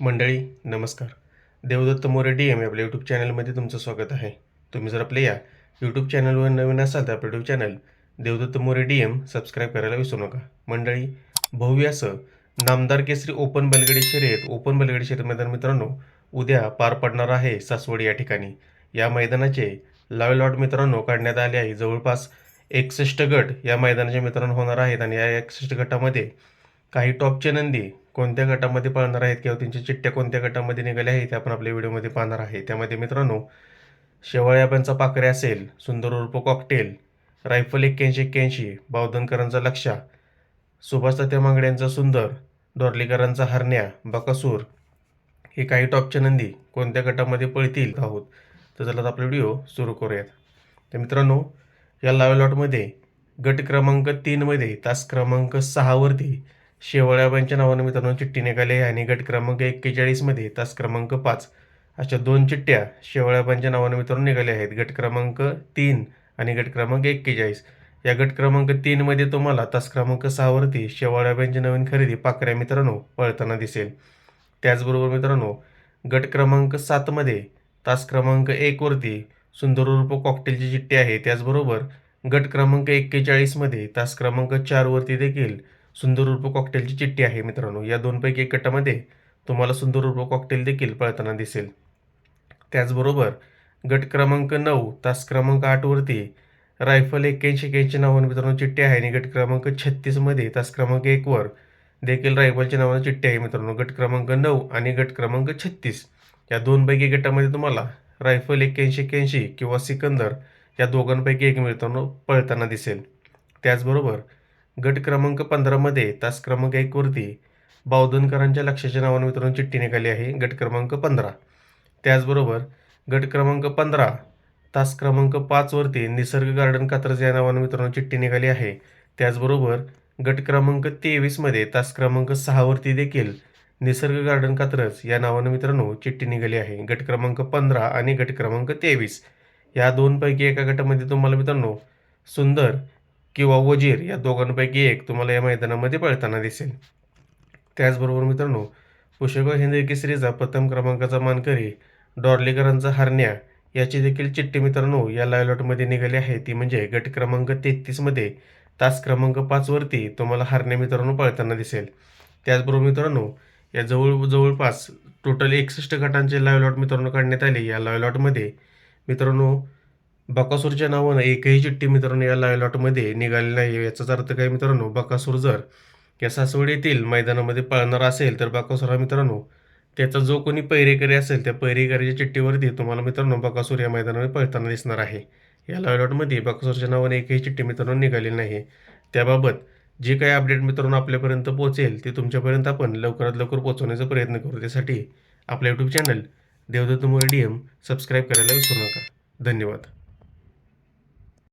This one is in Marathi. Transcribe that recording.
मंडळी नमस्कार. देवदत्त मोरे डी एम आपल्या यूट्यूब चॅनलमध्ये तुमचं स्वागत आहे. तुम्ही जर आपल्या या यूट्यूब चॅनलवर नवीन असाल तर आपलं YouTube channel Devdatta More D M subscribe करायला विसरू नका. मंडळी भव्य असं नामदार केसरी ओपन बलगडी शर्यत ओपन बलगडी शर्यत मैदान मित्रांनो उद्या पार पडणार आहे सासवडी या ठिकाणी. या मैदानाचे लाईव्ह लॉट मित्रांनो काढण्यात आले आहे. जवळपास एकसष्ट गट या मैदानाच्या मित्रांनो होणार आहेत आणि या एकसष्ट गटामध्ये काही टॉपचे नंदी कोणत्या गटामध्ये पळणार आहेत किंवा त्यांच्या चिठ्ठ्या कोणत्या गटामध्ये निघाल्या आहेत ते आपण आपल्या व्हिडिओमध्ये पाहणार आहे. त्यामध्ये मित्रांनो शेवाळ्याबांचा पाकऱ्या असेल सुंदर उर्फ कॉकटेल रायफल एक्क्याऐंशी एक्क्याऐंशी बावधनकरांचा लक्षा सुभाष तात्या मांगड्यांचा सुंदर डोरलीकरांचा हरण्या बकासूर हे काही टॉपच्या नंदी कोणत्या गटामध्ये पळतील आहोत. तर चला आपला व्हिडिओ सुरू करूयात. तर मित्रांनो या लाईव्ह लॉटमध्ये गट क्रमांक तीनमध्ये तास क्रमांक सहावरती शेवळ्याबांच्या नावानं मित्रांनो चिठ्ठी निघाली आहे आणि गट क्रमांक एक्केचाळीसमध्ये तास क्रमांक पाच अशा दोन चिठ्ठ्या शेवळ्याबांच्या नावानं मित्रांनो निघाल्या आहेत. गट क्रमांक तीन आणि गट क्रमांक एक्केचाळीस. या गट क्रमांक तीनमध्ये तुम्हाला तास क्रमांक सहावरती शेवाळ्याबांची नवीन खरेदी पाकऱ्या मित्रांनो पळताना दिसेल. त्याचबरोबर मित्रांनो गट क्रमांक सातमध्ये तास क्रमांक एकवरती सुंदर उर्फ कॉकटेलची चिठ्ठी आहे. त्याचबरोबर गट क्रमांक एक्केचाळीसमध्ये तास क्रमांक चारवरती देखील सुंदर उर्फ कॉकटेलची चिठ्ठी आहे मित्रांनो. या दोनपैकी एक गटामध्ये तुम्हाला सुंदर उर्फ कॉकटेल देखील पळताना दिसेल. त्याचबरोबर गट क्रमांक नऊ तास क्रमांक आठवरती रायफल एक्क्याऐंशी एक्क्याऐंशी नावानं मित्रांनो चिठ्ठी आहे आणि गट क्रमांक छत्तीसमध्ये तास क्रमांक एकवर देखील रायफलच्या नावानं चिठ्ठी आहे मित्रांनो. गट क्रमांक नऊ आणि गट क्रमांक छत्तीस. या दोनपैकी गटामध्ये तुम्हाला रायफल एक्क्याऐंशी एक्क्याऐंशी किंवा सिकंदर या दोघांपैकी एक मित्रांनो पळताना दिसेल. त्याचबरोबर गट क्रमांक पंधरामध्ये तास क्रमांक एकवरती बावधनकरांच्या लक्षाच्या नावानं मित्रांनो चिठ्ठी निघाली आहे गट क्रमांक पंधरा. त्याचबरोबर गट क्रमांक पंधरा तास क्रमांक पाचवरती निसर्ग गार्डन कात्रज या नावानं मित्रांनो चिठ्ठी निघाली आहे. त्याचबरोबर गट क्रमांक तेवीसमध्ये तास क्रमांक सहावरती देखील निसर्ग गार्डन कात्रज या नावानं मित्रांनो चिठ्ठी निघाली आहे. गट क्रमांक पंधरा आणि गट क्रमांक तेवीस या दोनपैकी एका गटामध्ये तुम्हाला मित्रांनो सुंदर किंवा वजीर या दोघांपैकी एक तुम्हाला या मैदानामध्ये पळताना दिसेल. त्याचबरोबर मित्रांनो पुष्कळ हिंदी केसरीचा प्रथम क्रमांकाचा मानकरी डॉर्लीकरांचा हरण्या याची देखील चिठ्ठी मित्रांनो या लायलॉटमध्ये निघाली आहे. ती म्हणजे गट क्रमांक तेहतीसमध्ये तास क्रमांक पाचवरती तुम्हाला हरण्या मित्रांनो पळताना दिसेल. त्याचबरोबर मित्रांनो या जवळ जवळपास टोटल एकसष्ट गटांचे लायलॉट मित्रांनो काढण्यात आले. या लायलॉटमध्ये मित्रांनो बकासूरच्या नावानं एकही चिठ्ठी मित्रांनो या लाईव्ह लॉटमध्ये निघाली नाही. याचाच अर्थ काय मित्रांनो? बकासूर जर या सासवड येथील मैदानामध्ये पळणार असेल तर बकासूर हा मित्रांनो त्याचा जो कोणी पैरेकरी असेल त्या पैरेकरीच्या चिठ्ठीवरती तुम्हाला मित्रांनो बकासूर या मैदानामध्ये पळताना दिसणार आहे. या लाईव्ह लॉटमध्ये बकासूरच्या नावाने एकही चिठ्ठी मित्रांनो निघाली नाही. त्याबाबत जे काही अपडेट मित्रांनो आपल्यापर्यंत पोहोचेल ते तुमच्यापर्यंत आपण लवकरात लवकर पोहोचवण्याचा प्रयत्न करू. त्यासाठी आपलं YouTube channel Devdatta More D M subscribe करायला विसरू नका. धन्यवाद.